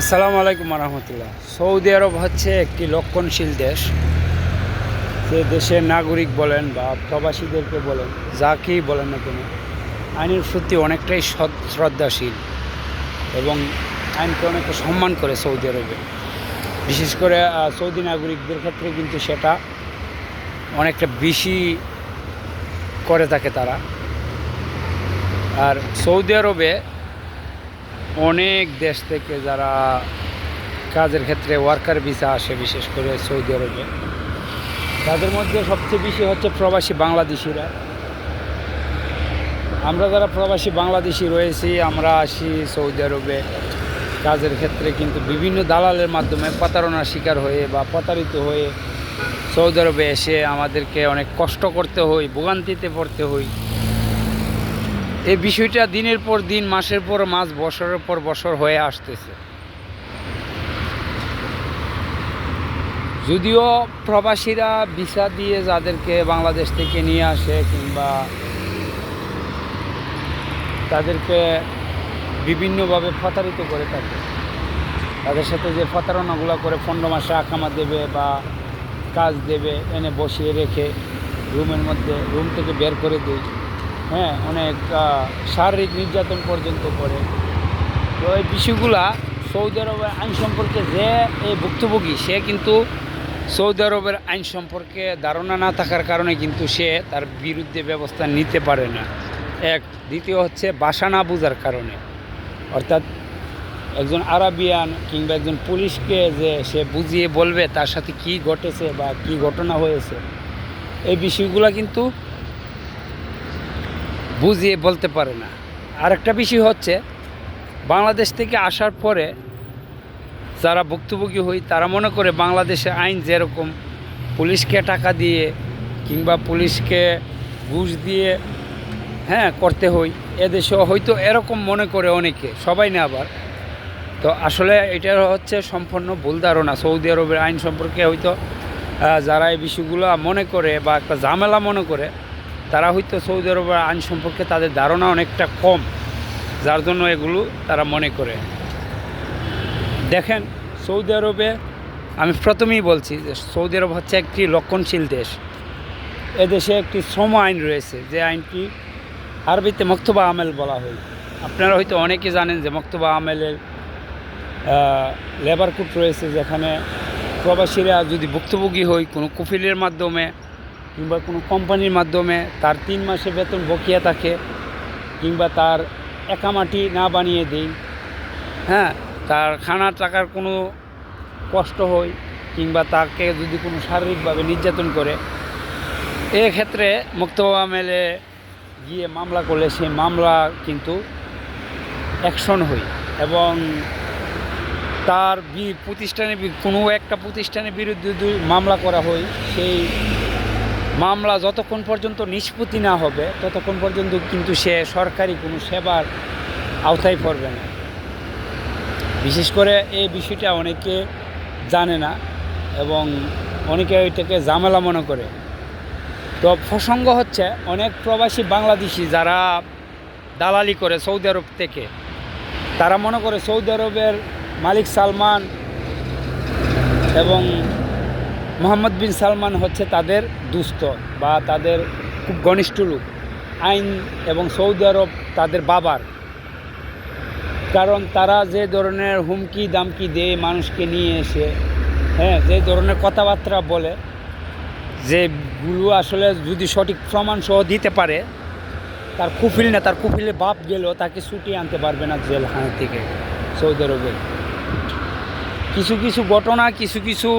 আসসালামু আলাইকুম রহমতুল্লাহ সৌদি আরব হচ্ছে একটি লক্ষণশীল দেশ। যে দেশের নাগরিক বলেন বা প্রবাসীদেরকে বলেন, যাকেই বলেন না কেন, আইনের প্রতি অনেকটাই শ্রদ্ধাশীল এবং আইনকে অনেকটা সম্মান করে সৌদি আরবে। বিশেষ করে সৌদি নাগরিকদের ক্ষেত্রে কিন্তু সেটা অনেকটা বেশি করে থাকে তারা। আর সৌদি আরবে অনেক দেশ থেকে যারা কাজের ক্ষেত্রে ওয়ার্কার ভিসা আসে, বিশেষ করে সৌদি আরবে। তাদের মধ্যে সবচেয়ে বেশি হচ্ছে প্রবাসী বাংলাদেশিরা। আমরা যারা প্রবাসী বাংলাদেশি রয়েছি, আমরা আসি সৌদি আরবে। কাজের ক্ষেত্রে কিন্তু বিভিন্ন দালালের মাধ্যমে প্রতারণার শিকার হয়ে বা প্রতারিত হয়ে সৌদি আরবে এসে আমাদেরকে অনেক কষ্ট করতে হয়, ভোগান্তিতে পড়তে হয়। এই বিষয়টা দিনের পর দিন, মাসের পর মাস, বছরের পর বছর হয়ে আসতেছে। যদিও প্রবাসীরা ভিসা দিয়ে যাদেরকে বাংলাদেশ থেকে নিয়ে আসে কিংবা তাদেরকে বিভিন্নভাবে প্রতারিত করে থাকে, তাদের সাথে যে প্রতারণাগুলো করে পনেরো মাসে আকামা দেবে বা কাজ দেবে, এনে বসিয়ে রেখে রুমের মধ্যে, রুম থেকে বের করে দেয়। হ্যাঁ অনেক শারীরিক নির্যাতন পর্যন্ত করে তো এই বিষয়গুলা সৌদি আরবের আইন সম্পর্কে যে এই ভুক্তভোগী, সে কিন্তু সৌদি আরবের আইন সম্পর্কে ধারণা না থাকার কারণে কিন্তু সে তার বিরুদ্ধে ব্যবস্থা নিতে পারে না। এক, দ্বিতীয় হচ্ছে বাসা না বোঝার কারণে। অর্থাৎ একজন আরাবিয়ান কিংবা একজন পুলিশকে যে সে বুঝিয়ে বলবে তার সাথে কি ঘটেছে বা কি ঘটনা হয়েছে, এই বিষয়গুলো কিন্তু বুঝিয়ে বলতে পারে না। আরেকটা বিষয় হচ্ছে, বাংলাদেশ থেকে আসার পরে যারা ভুক্তভোগী হই, তারা মনে করে বাংলাদেশে আইন যেরকম, পুলিশকে টাকা দিয়ে কিংবা পুলিশকে ঘুষ দিয়ে হ্যাঁ করতে হই এদেশেও হয়তো এরকম মনে করে অনেকে, সবাই না আবার। তো আসলে এটা হচ্ছে সম্পূর্ণ ভুল ধারণা। সৌদি আরবের আইন সম্পর্কে হয়তো যারা এই বিষয়গুলো মনে করে বা একটা ঝামেলা মনে করে তারা হয়তো সৌদি আরবের আইন সম্পর্কে তাদের ধারণা অনেকটা কম, যার জন্য এগুলো তারা মনে করে। দেখেন, সৌদি আরবে, আমি প্রথমেই বলছি যে সৌদি আরব হচ্ছে একটি লক্ষণশীল দেশ। এদেশে একটি শ্রম আইন রয়েছে, যে আইনটি আরবিতে মক্তবা আমেল বলা হয়। আপনারা হয়তো অনেকে জানেন যে মক্তবা আমেলের লেবার কোড রয়েছে, যেখানে প্রবাসীরা যদি ভুক্তভোগী হয় কোনো কুফিলের মাধ্যমে কিংবা কোনো কোম্পানির মাধ্যমে তার তিন মাসে বেতন বকিয়া থাকে, কিংবা তার একামাটি না বানিয়ে দেই। হ্যাঁ তার খানা টাকার কোনো কষ্ট হয়, কিংবা তাকে যদি কোনো শারীরিকভাবে নির্যাতন করে। এক্ষেত্রে মুক্তবা মেলে গিয়ে মামলা করলে সেই মামলা কিন্তু অ্যাকশন হয় এবং তার প্রতিষ্ঠানে কোনো একটা প্রতিষ্ঠানের বিরুদ্ধে মামলা করা হয়, সেই মামলা যতক্ষণ পর্যন্ত নিষ্পত্তি না হবে, ততক্ষণ পর্যন্ত কিন্তু সে সরকারি কোনো সেবার আওতায় পড়বে না। বিশেষ করে এই বিষয়টা অনেকে জানে না এবং অনেকে এটাকে ঝামেলা মনে করে। তো প্রসঙ্গ হচ্ছে, অনেক প্রবাসী বাংলাদেশি যারা দালালি করে সৌদি আরব থেকে, তারা মনে করে সৌদি আরবের মালিক সালমান এবং মোহাম্মদ বিন সালমান হচ্ছে তাদের দুস্থ বা তাদের খুব ঘনিষ্ঠ লোক। আইন এবং সৌদি আরব তাদের বাবার। কারণ তারা যে ধরনের হুমকি দামকি দেয় মানুষকে নিয়ে এসে হ্যাঁ যে ধরনের কথাবার্তা বলে যেগুলো আসলে যদি সঠিক প্রমাণ সহ দিতে পারে, তার কুফিল না, তার কুফিলে বাপ গেলেও তাকে ছুটিয়ে আনতে পারবে না জেলখানা থেকে সৌদি আরবে। কিছু কিছু ঘটনা, কিছু কিছু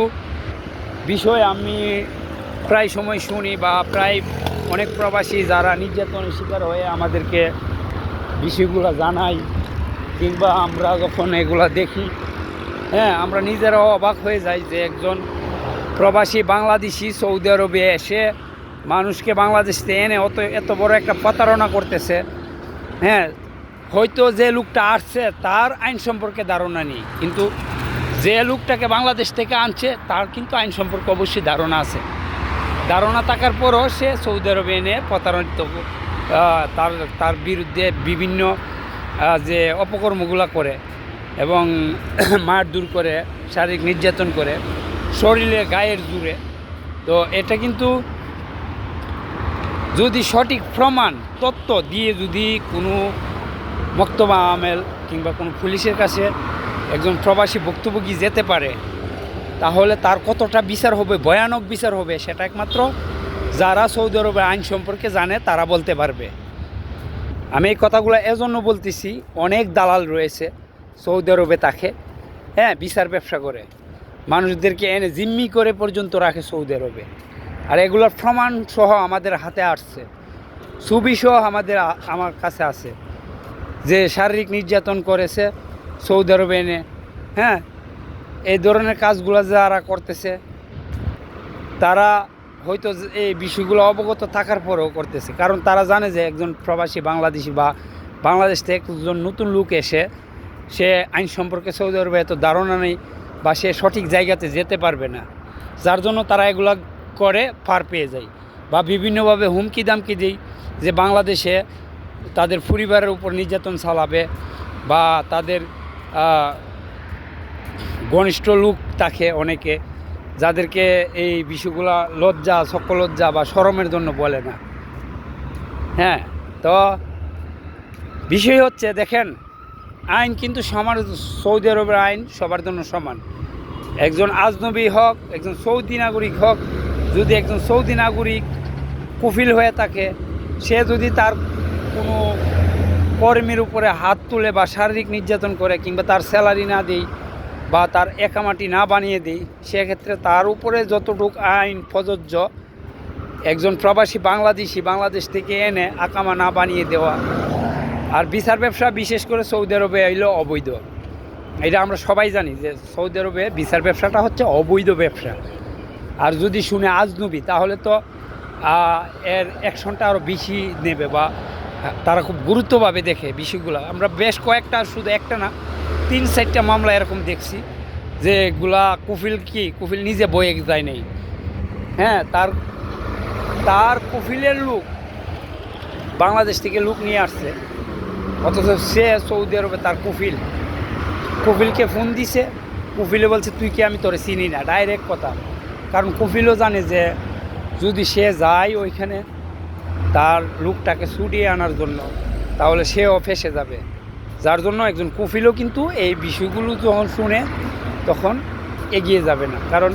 বিষয় আমি প্রায় সময় শুনি বা প্রায় অনেক প্রবাসী যারা নির্যাতনের শিকার হয়ে আমাদেরকে বিষয়গুলো জানাই কিংবা আমরা যখন এগুলা দেখি হ্যাঁ আমরা নিজেরাও অবাক হয়ে যাই যে একজন প্রবাসী বাংলাদেশি সৌদি আরবে এসে মানুষকে বাংলাদেশ এনে অত, এত বড় একটা প্রতারণা করতেছে। হ্যাঁ হয়তো যে লোকটা আসছে তার আইন সম্পর্কে ধারণা নেই, কিন্তু যে লোকটাকে বাংলাদেশ থেকে আনছে, তার কিন্তু আইন সম্পর্কে অবশ্যই ধারণা আছে। ধারণা থাকার পরও সে সৌদি আরবে এনে প্রতারণিত তার তার বিরুদ্ধে বিভিন্ন যে অপকর্মগুলো করে এবং মারধর করে, শারীরিক নির্যাতন করে, শরীরে, গায়ের জুড়ে তো এটা কিন্তু যদি সঠিক প্রমাণ তত্ত্ব দিয়ে যদি কোনো মক্তবা আমেল কিংবা কোনো পুলিশের কাছে একজন প্রবাসী ভুক্তভোগী যেতে পারে, তাহলে তার কতটা বিচার হবে, ভয়ানক বিচার হবে, সেটা একমাত্র যারা সৌদি আরবের আইন সম্পর্কে জানে, তারা বলতে পারবে। আমি এই কথাগুলো এজন্য বলতেছি, অনেক দালাল রয়েছে সৌদি আরবে তাকে হ্যাঁ বিচার ব্যবসা করে। মানুষদেরকে এনে জিম্মি করে পর্যন্ত রাখে সৌদি আরবে। আর এগুলোর প্রমাণ সহ আমাদের হাতে আসছে ছবি সহ আমাদের আমার কাছে আছে। যে শারীরিক নির্যাতন করেছে সৌদি আরবে এনে হ্যাঁ? এই ধরনের কাজগুলো যারা করতেছে, তারা হয়তো এই বিষয়গুলো অবগত থাকার পরেও করতেছে। কারণ তারা জানে যে একজন প্রবাসী বাংলাদেশি বা বাংলাদেশ থেকে একজন নতুন লোক এসে, সে আইন সম্পর্কে সৌদি আরবে এত ধারণা নেই বা সে সঠিক জায়গাতে যেতে পারবে না। যার জন্য তারা এগুলা করে পার পেয়ে যায় বা বিভিন্নভাবে হুমকি দামকি দেয় যে বাংলাদেশে তাদের পরিবারের উপর নির্যাতন চালাবে বা তাদের ঘনিষ্ঠ লোক থাকে অনেকে, যাদেরকে এই বিষয়গুলা লজ্জা, সকলজ্জা বা শরমের জন্য বলে না। হ্যাঁ তো বিষয় হচ্ছে, দেখেন, আইন কিন্তু সমান, সৌদি আরবের আইন সবার জন্য সমান। একজন আজনবী হোক, একজন সৌদি নাগরিক হোক, যদি একজন সৌদি নাগরিক কুফিল হয়ে থাকে, সে যদি তার কোনো কর্মীর উপরে হাত তুলে বা শারীরিক নির্যাতন করে কিংবা তার স্যালারি না দেই বা তার একামাটি না বানিয়ে দিই, সেক্ষেত্রে তার উপরে যতটুক আইন প্রযোজ্য, একজন প্রবাসী বাংলাদেশি বাংলাদেশ থেকে এনে আকামা না বানিয়ে দেওয়া, আর বিচার ব্যবসা বিশেষ করে সৌদি আরবে এলো অবৈধ। এটা আমরা সবাই জানি যে সৌদি আরবে বিচার ব্যবসাটা হচ্ছে অবৈধ ব্যবসা। আর যদি শুনে আজনবী, তাহলে তো এর অ্যাকশনটা আরও বেশি নেবে বা তারা খুব গুরুত্বভাবে দেখে বিষয়গুলো। আমরা বেশ কয়েকটা, শুধু একটা না, তিন, চারটা মামলা এরকম দেখছি যে এগুলা কুফিল কি? কুফিল নিজে বয়ে যায় নেই। হ্যাঁ তার তার কুফিলের লোক বাংলাদেশ থেকে লোক নিয়ে আসছে। অথচ সে সৌদি আরবে তার কুফিল। কুফিলকে ফোন দিছে। কুফিলে বলছে, তুই কি আমি তোরে চিনি না? ডাইরেক্ট কথা। কারণ কুফিলও জানে যে যদি সে যায় ওইখানে তার লুকটাকে ছুটিয়ে আনার জন্য, তাহলে সেও ফেসে যাবে। যার জন্য একজন কুফিলও কিন্তু এই বিষয়গুলো যখন শুনে তখন এগিয়ে যাবে না। কারণ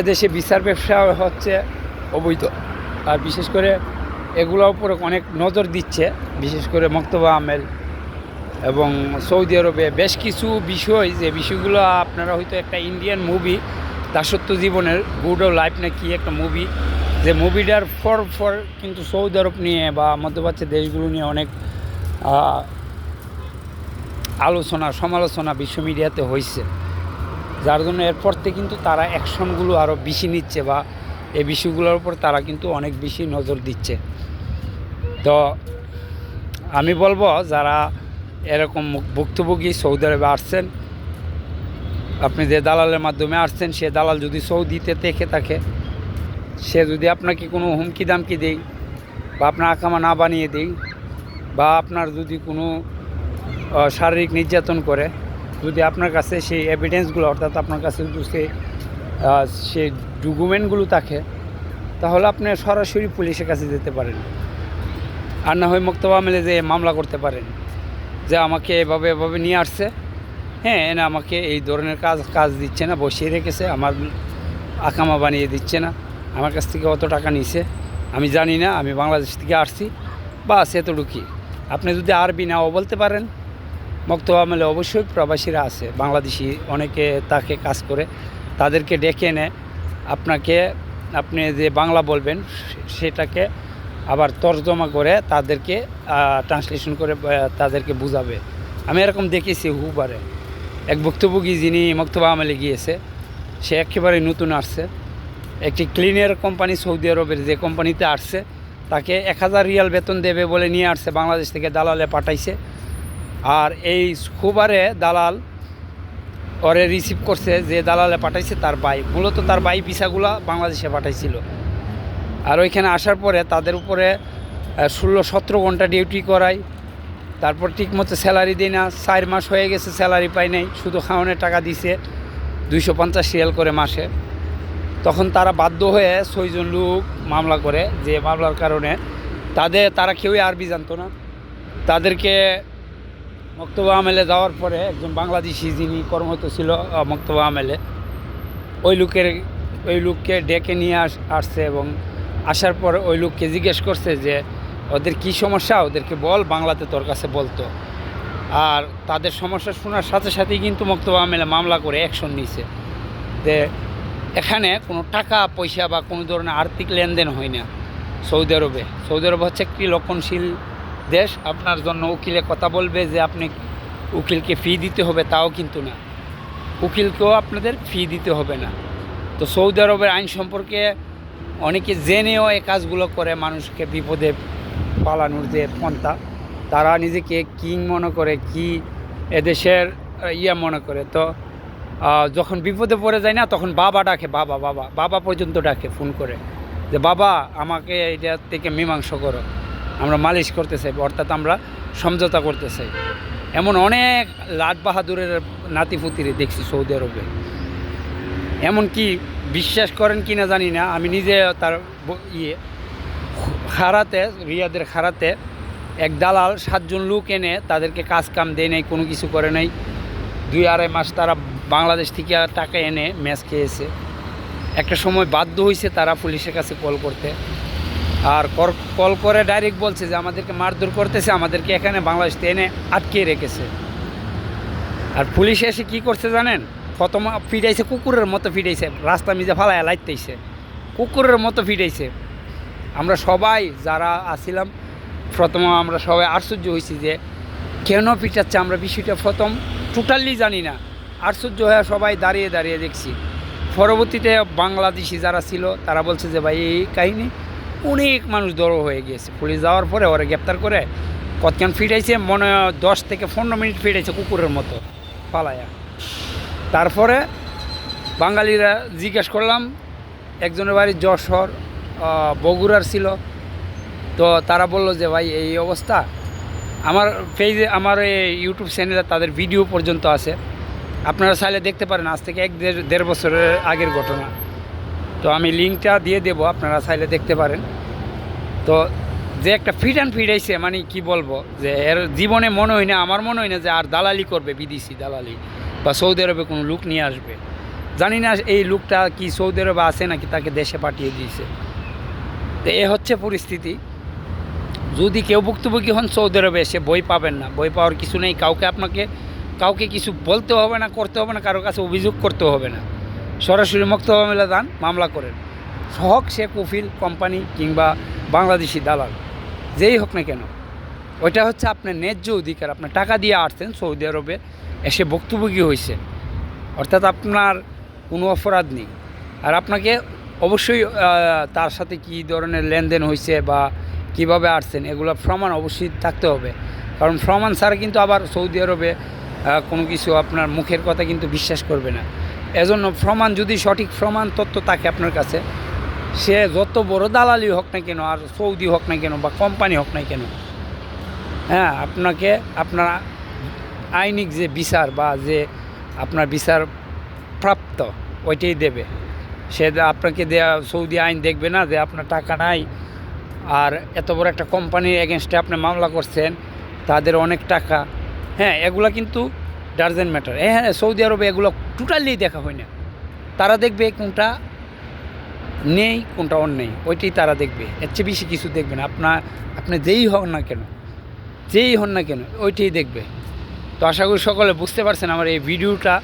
এদেশে বিচার ব্যবসা হচ্ছে অবৈধ। আর বিশেষ করে এগুলোর উপরে অনেক নজর দিচ্ছে, বিশেষ করে মক্তবা আমেল এবং সৌদি আরবে। বেশ কিছু বিষয়, যে বিষয়গুলো আপনারা হয়তো একটা ইন্ডিয়ান মুভি দাসত্ব জীবনের গুড ও লাইফ না কি একটা মুভি যে মুভিটার ফর ফর কিন্তু সৌদি আরব নিয়ে বা মধ্যপ্রাচ্যের দেশগুলো নিয়ে অনেক আলোচনা, সমালোচনা বিশ্ব মিডিয়াতে হয়েছে যার জন্য এরপর থেকে কিন্তু তারা অ্যাকশনগুলো আরও বেশি নিচ্ছে বা এই বিষয়গুলোর উপর তারা কিন্তু অনেক বেশি নজর দিচ্ছে। তো আমি বলব যারা এরকম ভুক্তভোগী সৌদি আরবে আসছেন, আপনি যে দালালের মাধ্যমে আসছেন, সে দালাল যদি সৌদিতে দেখে থাকে সে যদি আপনাকে কোনো হুমকি দামকি দেই বা আপনার আকামা না বানিয়ে দেই বা আপনার যদি কোনো শারীরিক নির্যাতন করে যদি আপনার কাছে সেই এভিডেন্সগুলো অর্থাৎ আপনার কাছে যদি আহ, সেই ডকুমেন্টগুলো থাকে তাহলে আপনি সরাসরি পুলিশের কাছে যেতে পারেন। আর না হয় মুক্তবা মেলে যে মামলা করতে পারেন যে আমাকে এভাবে এভাবে নিয়ে আসছে। হ্যাঁ এনে আমাকে এই ধরনের কাজ কাজ দিচ্ছে না বসিয়ে রেখেছে আমার আকামা বানিয়ে দিচ্ছে না। আমার কাছ থেকে অত টাকা নিছে, আমি জানি না, আমি বাংলাদেশ থেকে আসছি, বাস এতটুকুই। আপনি যদি আরবি নাও বলতে পারেন, মক্তবা মেলে অবশ্যই প্রবাসীরা আছে, বাংলাদেশি অনেকে তাকে কাজ করে, তাদেরকে ডেকে এনে আপনাকে, আপনি যে বাংলা বলবেন, সেটাকে আবার তর্জমা করে তাদেরকে ট্রান্সলেশন করে তাদেরকে বুঝাবে। আমি এরকম দেখেছি হুবারে। এক ভুক্তভোগী যিনি মক্তবা আমলে গিয়েছে, সে একেবারে নতুন আসছে। একটি ক্লিনার কোম্পানি সৌদি আরবের যে কোম্পানিতে আসছে, তাকে এক হাজার রিয়াল বেতন দেবে বলে নিয়ে আসছে, বাংলাদেশ থেকে দালালে পাঠাইছে। আর এই খুবারে দালাল ওরে রিসিভ করছে যে দালালে পাঠাইছে তার ভাই। মূলত তার ভাই ভিসাগুলা বাংলাদেশে পাঠাইছিল। আর ওইখানে আসার পরে তাদের উপরে ষোলো সতেরো ঘণ্টা ডিউটি করায়। তারপর ঠিকমতো স্যালারি দিই না। চার মাস হয়ে গেছে স্যালারি পাই নাই। শুধু খাওয়ানোর টাকা দিছে, দুইশো পঞ্চাশ রিয়াল করে মাসে। তখন তারা বাধ্য হয়ে ছয়জন লোক মামলা করে যে মামলার কারণে। তাদের তারা কেউই আরবি জানতো না। তাদেরকে মক্তব্য আমেলে যাওয়ার পরে একজন বাংলাদেশি যিনি কর্মরত ছিল আহ, মক্তব্য আমেলে ওই লোকের ওই লোককে ডেকে নিয়ে আস আসছে এবং আসার পর ওই লোককে জিজ্ঞেস করছে যে ওদের কি সমস্যা? ওদেরকে বল বাংলাতে তোর কাছে বলতো। আর তাদের সমস্যা শোনার সাথে সাথেই কিন্তু মক্তব্য আমেলে মামলা করে অ্যাকশন নিছে। যে এখানে কোনো টাকা, পয়সা বা কোনো ধরনের আর্থিক লেনদেন হয় না সৌদি আরবে। সৌদি আরব হচ্ছে একটি লক্ষণশীল দেশ। আপনার জন্য উকিলে কথা বলবে যে আপনি উকিলকে ফি দিতে হবে, তাও কিন্তু না। উকিলকেও আপনাদের ফি দিতে হবে না। তো সৌদি আরবের আইন সম্পর্কে অনেকে জেনেও এই কাজগুলো করে, মানুষকে বিপদে পালানোর যে পন্থা, তারা নিজেকে কিং মনে করে, কি এদেশের ইয়া মনে করে। তো যখন বিপদে পড়ে যায় না, তখন বাবা ডাকে, বাবা বাবা বাবা পর্যন্ত ডাকে ফোন করে। যে, বাবা, আমাকে এটা থেকে মীমাংস করো। আমরা মালিশ করতে চাই অর্থাৎ আমরা সমঝোতা করতে চাই এমন অনেক লাট বাহাদুরের নাতিপুতিরে দেখছি সৌদি আরবে। এমনকি বিশ্বাস করেন কি না জানি না, আমি নিজে তার ইয়ে খারাতে, রিয়াদের খারাতে এক দালাল সাতজন লোক এনে তাদেরকে কাজ কাম দেয় নাই, কোনো কিছু করে নাই। দুই আড়াই মাস তারা বাংলাদেশ থেকে টাকা এনে ম্যাচ খেয়েছে। একটা সময় বাধ্য হয়েছে তারা পুলিশের কাছে কল করতে। আর কল করে ডাইরেক্ট বলছে যে, আমাদেরকে মারধর করতেছে, আমাদেরকে এখানে বাংলাদেশ এনে আটকে রেখেছে। আর পুলিশ এসে কি করছে জানেন? প্রথম ফিটাইছে, কুকুরের মতো ফিটাইছে, রাস্তা মিজে ফালায় লাইতেইছে। কুকুরের মতো ফিটাইছে। আমরা সবাই যারা আসিলাম প্রথম আমরা সবাই আশ্চর্য হয়েছি যে, কেন পিটাচ্ছে? আমরা বিষয়টা প্রথম টোটালি জানি না। আশ্চর্য হয়ে সবাই দাঁড়িয়ে দাঁড়িয়ে দেখছি। পরবর্তীতে বাংলাদেশি যারা ছিল, তারা বলছে যে, ভাই, এই কাহিনী অনেক মানুষ দড়ো হয়ে গিয়েছে। পুলিশ যাওয়ার পরে ওরা গ্রেপ্তার করে কতক্ষণ ফিটাইছে, মনে দশ থেকে পনেরো মিনিট ফিটাইছে কুকুরের মতো পালায়া। তারপরে বাঙালিরা জিজ্ঞেস করলাম, একজনের বাড়ি যশোর বগুড়ার ছিল। তো তারা বলল যে, ভাই, এই অবস্থা। আমার পেজে, আমার ইউটিউব চ্যানেলে তাদের ভিডিও পর্যন্ত আছে। আপনারা চাইলে দেখতে পারেন, আজ থেকে এক দেড় বছরের আগের ঘটনা। তো আমি লিঙ্কটা দিয়ে দেব, আপনারা চাইলে দেখতে পারেন। তো যে একটা ফিট অ্যান্ড ফিটাইছে মানে কি বলব, যে এর জীবনে মনে হয় না, আমার মনে হয় না যে আর দালালি করবে, বিদেশি দালালি, বা সৌদি আরবে কোনো লুক নিয়ে আসবে। জানি না এই লুকটা কি সৌদি আরবে আছে নাকি তাকে দেশে পাঠিয়ে দিয়েছে। তো এ হচ্ছে পরিস্থিতি। যদি কেউ ভুক্তভোগী হন, সৌদি আরবে এসে বই পাবেন না। বই পাওয়ার কিছু নেই। কাউকে আপনাকে কাউকে কিছু বলতে হবে না, করতে হবে না কারোর কাছে অভিযোগ করতে হবে না। সরাসরি মুক্ত মামলা দান, মামলা করেন। হক সে কফিল কোম্পানি কিংবা বাংলাদেশি দালাল, যেই হোক না কেন। ওইটা হচ্ছে আপনার ন্যায্য অধিকার আপনার টাকা দিয়ে আসছেন সৌদি আরবে এসে ভুক্তভোগী হয়েছে। অর্থাৎ আপনার কোনো অপরাধ নেই। আর আপনাকে অবশ্যই তার সাথে কী ধরনের লেনদেন হয়েছে বা কীভাবে আসছেন এগুলো প্রমাণ অবশ্যই থাকতে হবে। কারণ প্রমাণ ছাড়া কিন্তু আবার সৌদি আরবে কোনো কিছু আপনার মুখের কথা কিন্তু বিশ্বাস করবে না। এজন্য প্রমাণ, যদি সঠিক প্রমাণ তথ্য থাকে আপনার কাছে, সে যত বড় দালালি হোক না কেন, আর সৌদি হোক না কেন বা কোম্পানি হোক না কেন হ্যাঁ আপনাকে আপনার আইনিক যে বিচার বা যে আপনার বিচার প্রাপ্ত, ওইটাই দেবে। সে আপনাকে দেয়া, সৌদি আইন দেখবে না যে আপনার টাকা নাই, আর এত বড় একটা কোম্পানির এগেনস্টে আপনি মামলা করছেন, তাদের অনেক টাকা হ্যাঁ এগুলো কিন্তু ডার্জেন ম্যাটার হ্যাঁ সৌদি আরবে এগুলো টোটালি দেখা হয় না। তারা দেখবে কোনটা নেই, কোনটা অন নেই ওইটাই তারা দেখবে। এর চেয়ে বেশি কিছু দেখবে না। আপনার আপনি যেই হন না কেন, যেই হন না কেন, ওইটাই দেখবে। তো আশা করি সকলে বুঝতে পারছেন আমার এই ভিডিওটা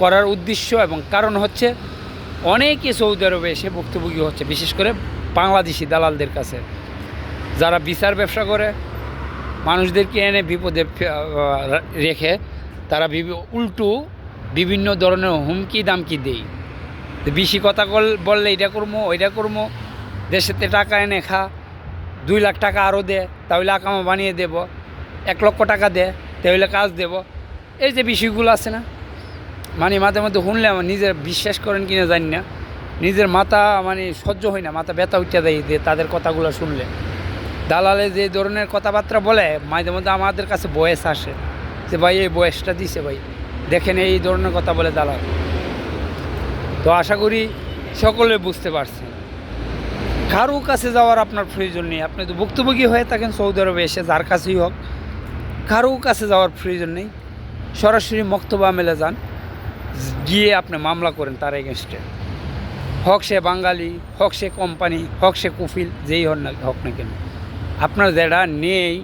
করার উদ্দেশ্য এবং কারণ হচ্ছে অনেকে সৌদি আরবে এসে ভুক্তভোগী হচ্ছে, বিশেষ করে বাংলাদেশি দালালদের কাছে। যারা বিচার ব্যবসা করে মানুষদেরকে এনে বিপদে রেখে তারা উল্টো বিভিন্ন ধরনের হুমকি দামকি দেই বেশি কথা বললে এটা করব ওইটা করব দেশেতে টাকা এনে খা, দুই লাখ টাকা আরও দে, তাহলে আকামা বানিয়ে দেব, এক লক্ষ টাকা দে, তাহলে কাজ দেব। এই যে বিষয়গুলো আছে না মানে মাঝে মধ্যে শুনলে আমার নিজের বিশ্বাস করেন কিনা জানি না, নিজের মাথা মানে সহ্য হয় না, মাথা ব্যথা উঠে দেয় তাদের কথাগুলো শুনলে। দালালে যে ধরনের কথাবার্তা বলে, মাঝে মধ্যে আমাদের কাছে বয়স আসে। যে ভাই, এই বয়সটা দিছে ভাই। দেখেন এই ধরনের কথা বলে দালাল। তো আশা করি সকলে বুঝতে পারছেন কারও কাছে যাওয়ার আপনার প্রয়োজন নেই। আপনি তো ভুক্তভোগী হয়ে থাকেন সৌদি আরবে এসে, যার কাছেই হোক, কারও কাছে যাওয়ার প্রয়োজন নেই। সরাসরি মক্তবা মেলে যান। গিয়ে আপনি মামলা করেন তার এগেনস্টে হক সে বাঙালি, হক সে কোম্পানি হক সে কুফিল, যেই হন না, হোক না কেন। আপনার যেটা নেই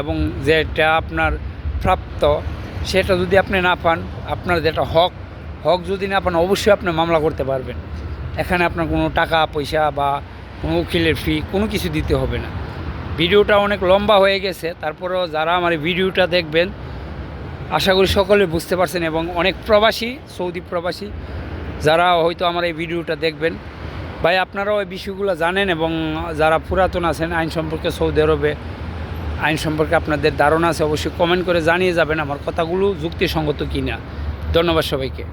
এবং যেটা আপনার প্রাপ্ত, সেটা যদি আপনি না পান, আপনার যেটা হক হক যদি না পান, অবশ্যই আপনি মামলা করতে পারবেন। এখানে আপনার কোনো টাকা, পয়সা বা কোনো উকিলের ফি কোনো কিছু দিতে হবে না। ভিডিওটা অনেক লম্বা হয়ে গেছে, তারপরেও যারা আমার ভিডিওটা দেখবেন, আশা করি সকলে বুঝতে পারছেন এবং অনেক প্রবাসী, সৌদি প্রবাসী, যারা হয়তো আমার এই ভিডিওটা দেখবেন ভাই, আপনারাও ওই বিষয়গুলো জানেন এবং যারা পুরাতন আছেন, আইন সম্পর্কে সৌদি আরবে আইন সম্পর্কে আপনাদের ধারণা আছে, অবশ্যই কমেন্ট করে জানিয়ে যাবেন আমার কথাগুলো যুক্তিসঙ্গত কি না ধন্যবাদ সবাইকে।